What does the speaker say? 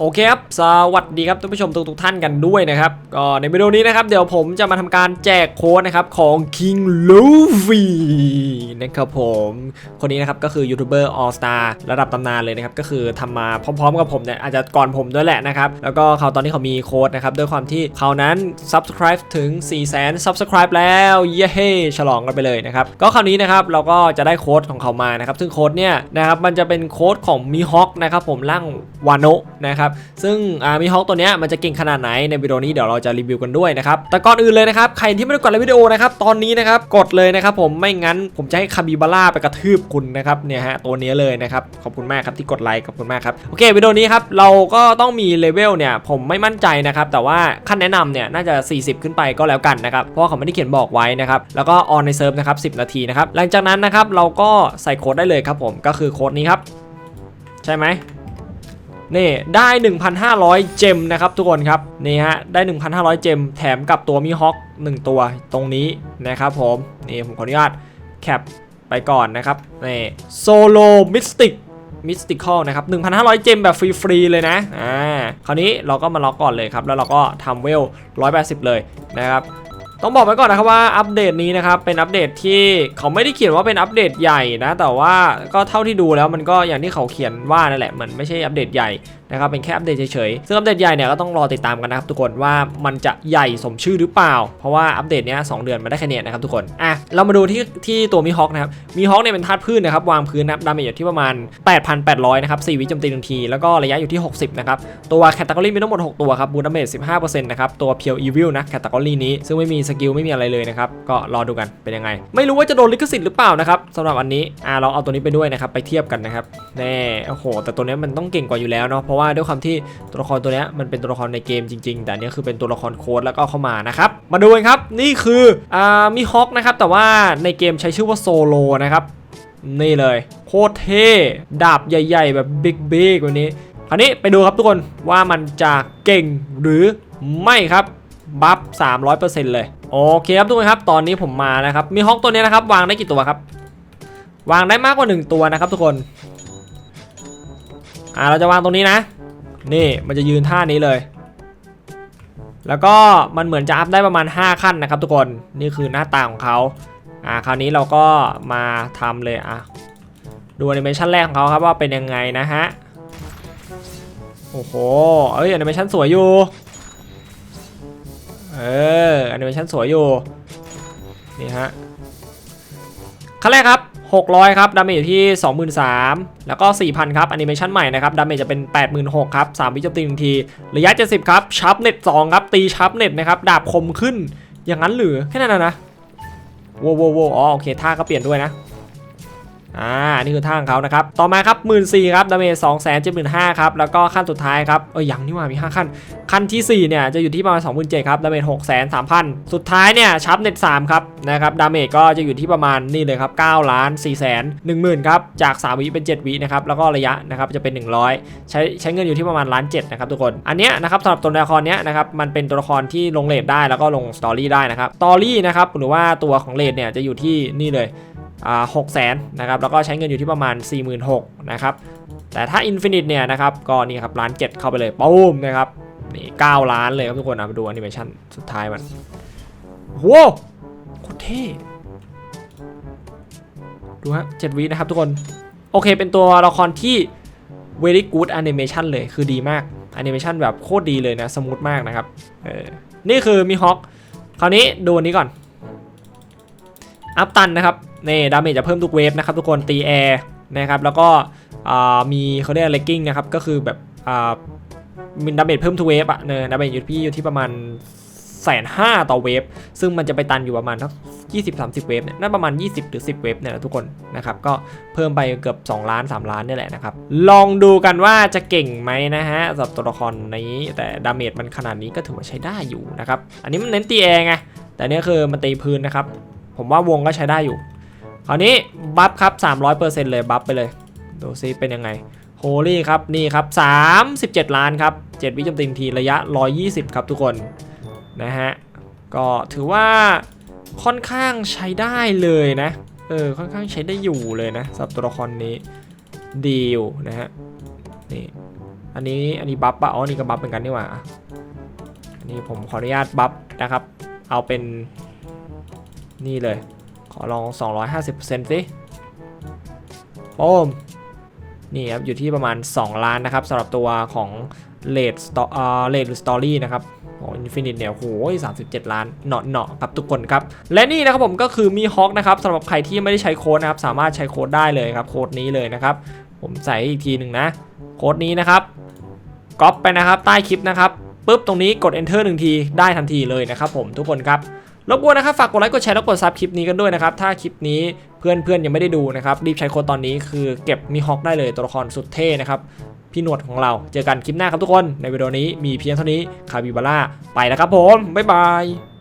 โอเคครับ สวัสดีครับท่านผู้ชมทุกๆท่านกันด้วยนะครับก็ในวิดีโอนี้นะครับ เดี๋ยวผมจะมาทำการแจกโค้ดนะครับของ King Luffy นะครับผม คนนี้นะครับก็คือยูทูบเบอร์ All Star ระดับตำนานเลยนะครับ ก็คือทำมาพร้อมๆกับผมเนี่ยอาจจะก่อนผมด้วยแหละนะครับ แล้วก็เขาตอนนี้เขามีโค้ดนะครับ ด้วยความที่เขานั้น subscribe ถึง 4 0 0 0 0 0 subscribe แล้วเย้ฉลองกันไปเลยนะครับ ก็คราวนี้นะครับเราก็จะได้โค้ดของเขามานะครับ ซึ่งโค้ดเนี่ยนะครับมันจะเป็นโค้ดของมีฮอ k นะครับผมร่างวานโนะนะครับซึ่งมีฮอ k ตัวเนี้ยมันจะเก่งขนาดไหนในวิดีโอนี้เดี๋ยวเราจะรีวิวกันด้วยนะครับแต่ก่อนอื่นเลยนะครับใครที่ไม่ได้กดไลค์วิดีโอนะครับตอนนี้นะครับกดเลยนะครับผมไม่งั้นผมจะให้คาบิบาร่าไปกระทืบคุณนะครับเนี่ยฮะตัวนี้เลยนะครับขอบคุณมากครับที่กดไลค์ขอบคุณมากครับโอเควิดีโอนี้ครับเราก็ต้องมีเลเวลเนี่ยผมไม่มั่นใจนะครับแต่ว่าขั้นแนะนำเนี่ยน่าจะ 40 ขึ้นไปก็แล้วกันนะครับเพราะเขาไม่ได้เขียนบอกไว้นะครับแล้วก็ออนในเซิร์ฟนะครับ10 นาทีนะครับหลังจากนั้นนะครับเราก็ใส่โค้ดได้เลยครับผมก็คือโค้ดนี้ครับใช่ไหม นี่ได้ 1,500 เจมนะครับทุกคนครับนี่ฮะได้ 1,500 เจม แถมกับตัวมิฮอค1ตัวตรงนี้นะครับผมนี่ผมขออนุญาตแคปไปก่อนนะครับนี่โซโลมิสติกมิสติคอลนะครับ 1,500 เจมแบบฟรี ๆ เลยนะ อ่า คราวนี้เราก็มาล็อกก่อนเลยครับ แล้วเราก็ทำเวล 180 เลยนะครับ ต้องบอกไว้ก่อนนะครับว่าอัปเดตนี้นะครับเป็นอัปเดตที่เขาไม่ได้เขียนว่าเป็นอัปเดตใหญ่นะแต่ว่าก็เท่าที่ดูแล้วมันก็อย่างที่เขาเขียนว่านั่นแหละมันไม่ใช่อัปเดตใหญ่ นะครับเป็นแค่อัปเดตเฉยๆซึ่งอัปเดตใหญ่เนี่ยก็ต้องรอติดตามกันนะครับทุกคนว่ามันจะใหญ่สมชื่อหรือเปล่า เพราะว่าอัปเดตเนี้ยสเดือนมาได้แค่เนี้นะครับทุกคนอะเรามาดูที่ที่ตัวมีฮอคนะครับมีฮอคเนี่ยเป็นธาตุพืชนะครับวางพื้นนะครับดาเมจอยู่ที่ประมาณ 8,800 นะครับ4วิโจมตีหนึ่งที แล้วก็ระยะอยู่ที่ 60 นะครับ ตัวแคตตากรีมีทั้งหมด 6 ตัวครับบูดาเมจ15%นะครับตัวเพียวอีวิลนะแคตตากรีนี้ซึ่งไม่มีสกิลไม่มีอะไรเลยนะครับก็รอดูกันเป็นยังไง ไม่รู้ว่าจะโดนลิขสิทธิ์หรือเปล่านะครับสำหรับอันนี้อ่าเราเอาตัวนี้ไปด้วยนะครับไปเทียบกันนะครับแน่โอ้โหแต่ตัวนี้มันต้องเก่งกว่าอยู่แล้วเนาะเพราะว่าด้วยความที่ตัวละครตัวนี้มันเป็นตัวละครในเกมจริง ๆ แต่อันนี้คือเป็นตัวละครโค้ดแล้วก็เข้ามานะครับมาดูกันครับนี่คืออ่ามีฮอคนะครับแต่ว่าในเกมใช้ชื่อว่าโซโลนะครับนี่เลยโคตรเท่ดาบใหญ่ ๆ แบบบิ๊กบิ๊กแบบนี้คราวนี้ไปดูครับทุกคนว่ามันจะเก่งหรือไม่ครับบัฟ300%เลยโอเคครับทุกคนครับตอนนี้ผมมานะครับมีฮอกตัวนี้นะครับวางได้กี่ตัวครับ วางได้มากกว่า 1 ตัวนะครับทุกคน อ่าเราจะวางตรงนี้นะ นี่มันจะยืนท่านี้เลย แล้วก็มันเหมือนจะอัพได้ประมาณ 5 ขั้นนะครับ ทุกคนนี่คือหน้าตาของเขาอ่าคราวนี้เราก็มาทำเลยอะดูแอนิเมชันแรกของเขาครับว่าเป็นยังไงนะฮะโอ้โหเอ้ยแอนิเมชันสวยอยู่เออแอนิเมชันสวยอยู่นี่ฮะขั้นแรกครับ 600 ครับดาเมจอยู่ที่ 23,000 แล้วก็ 4,000 ครับแอนิเมชันใหม่นะครับดาเมจจะเป็น 86,000 ครับ 3 วิจมตีหนึ่งที ระยะ 70 ครับชาร์ปเน็ต 2 ครับ ตีชาร์ปเน็ตนะครับ ดาบคมขึ้น อย่างนั้นหรือ แค่นั้นนะนะโว้โวโวอ๋อโอเคท่าก็เปลี่ยนด้วยนะ อ่านี่คือท่าของเขานะครับ ต่อมาครับหมื่นสี่ครับดาเมจสองแสนเจ็ดหมื่นห้าครับ แล้วก็ขั้นสุดท้ายครับ เอ้ยยังนี่ว่ามี5ขั้น ขั้นที่4เนี่ยจะอยู่ที่ประมาณ2 7 0 0 0ครับ ดาเมจ6 3 0 0 0สุดท้ายเนี่ยชับเน็ต3ครับนะครับ ดาเมจก็จะอยู่ที่ประมาณนี่เลยครับ9ล้าน4แสน1 0,000ครับ จาก3วิเป็น7วินะครับ แล้วก็ระยะนะครับจะเป็น100ใช้ใช้เงินอยู่ที่ประมาณล้านเนะครับทุกคน อันเนี้ยนะครับสำหรับตัวละครเนี้ยนะครับมันเป็นตัวละครที่ลงเลทได้แล้วก็ลงสตอรี่ได้นะครับสตอรี่นะครับหรือว่าตัวของเลทเนี่ยจะอยู่ที่นี่เลย หกแสนนะครับแล้วก็ใช้เงินอยู่ที่ประมาณ 4 6 0 0 0นะครับแต่ถ้า Infinite เนี่ยนะครับก็นี่ครับล้านเเข้าไปเลยปุ้มนะครับนี่9ล้านเลยครับทุกคนเอามาดูแอนิเมชันสุดท้ายมันโว้วโคตรเท่ดูฮะเจ็ดวินะครับทุกคน โอเคเป็นตัวละครที่ very good animation เลยคือดีมาก animation แบบโคตรดีเลยนะ สมูทมากนะครับเออนี่คือมีฮอคคราวนี้ดูอันนี้ก่อน อัพตันนะครับ นี่ดาเมจจะเพิ่มทุกเวฟนะครับทุกคนตีแอร์นะครับแล้วก็มีเขาเรียกเลกกิ้งนะครับก็คือแบบอ่ามีดาเมจเพิ่มทุกเวฟอะเนอะดาเมจอยู่ที่อยู่ที่ประมาณแสนห้าต่อเวฟซึ่งมันจะไปตันอยู่ประมาณทักยี่สิบสามสิบเวฟเนี่ยน่าประมาณ 20หรือ10 เวฟเนี่ยนะทุกคนนะครับก็เพิ่มไปเกือบ 2 ล้าน 3 ล้านนี่แหละนะครับ ลองดูกันว่าจะเก่งไหมนะฮะสำหรับตัวละครนี้แต่ดาเมจมันขนาดนี้ก็ถือว่าใช้ได้อยู่นะครับ อันนี้มันเน้นตีแอร์ไงแต่เนี้ยคือมันตีพื้นนะครับ ผมว่าวงก็ใช้ได้อยู่ คราวนี้บัฟครับ 300%เลยบัฟไปเลย ดูซิเป็นยังไงโฮลี่ครับ นี่ครับ 37 ล้านครับ 7 วิจำติงทีระยะ 120 ครับทุกคน นะฮะ ก็ถือว่าค่อนข้างใช้ได้เลยนะ เออ ค่อนข้างใช้ได้อยู่เลยนะสำหรับตัวละครนี้ดีอยู่นะฮะ นี่ อันนี้ อันนี้บัฟปะอ๋อนนี่ก็บัฟเหมือนกันนี่หว่า อันนี้ผมขออนุญาตบัฟนะครับ เอาเป็นนี่เลย ขอลอง 250%สิโป้มนี่ครับ อยู่ที่ประมาณ 2 ล้านนะครับสำหรับตัวของเลดสตอเลดสตอรี่นะครับของอินฟินิตเนี่ยโหย37 ล้านเนาะเนาะครับทุกคนครับ และนี่นะครับผมก็คือมีฮอคนะครับสำหรับใครที่ไม่ได้ใช้โค้ดนะครับ สามารถใช้โค้ดได้เลยครับ โค้ดนี้เลยนะครับ ผมใส่อีกทีหนึ่งนะ โค้ดนี้นะครับก๊อปไปนะครับ ใต้คลิปนะครับปุ๊บตรงนี้กด enter หนึ่งทีได้ทันทีเลยนะครับผมทุกคนครับ รบกวนนะครับฝากกดไลค์กดแชร์แล้วกดซับคลิปนี้กันด้วยนะครับถ้าคลิปนี้เพื่อนๆยังไม่ได้ดูนะครับรีบใช้โค้ดตอนนี้คือเก็บมีฮอคได้เลยตัวละครสุดเท่นะครับพี่หนวดของเราเจอกันคลิปหน้าครับทุกคน ในวิดีโอนี้มีเพียงเท่านี้คาบิบาร่าไปแล้วครับผมบ๊ายบาย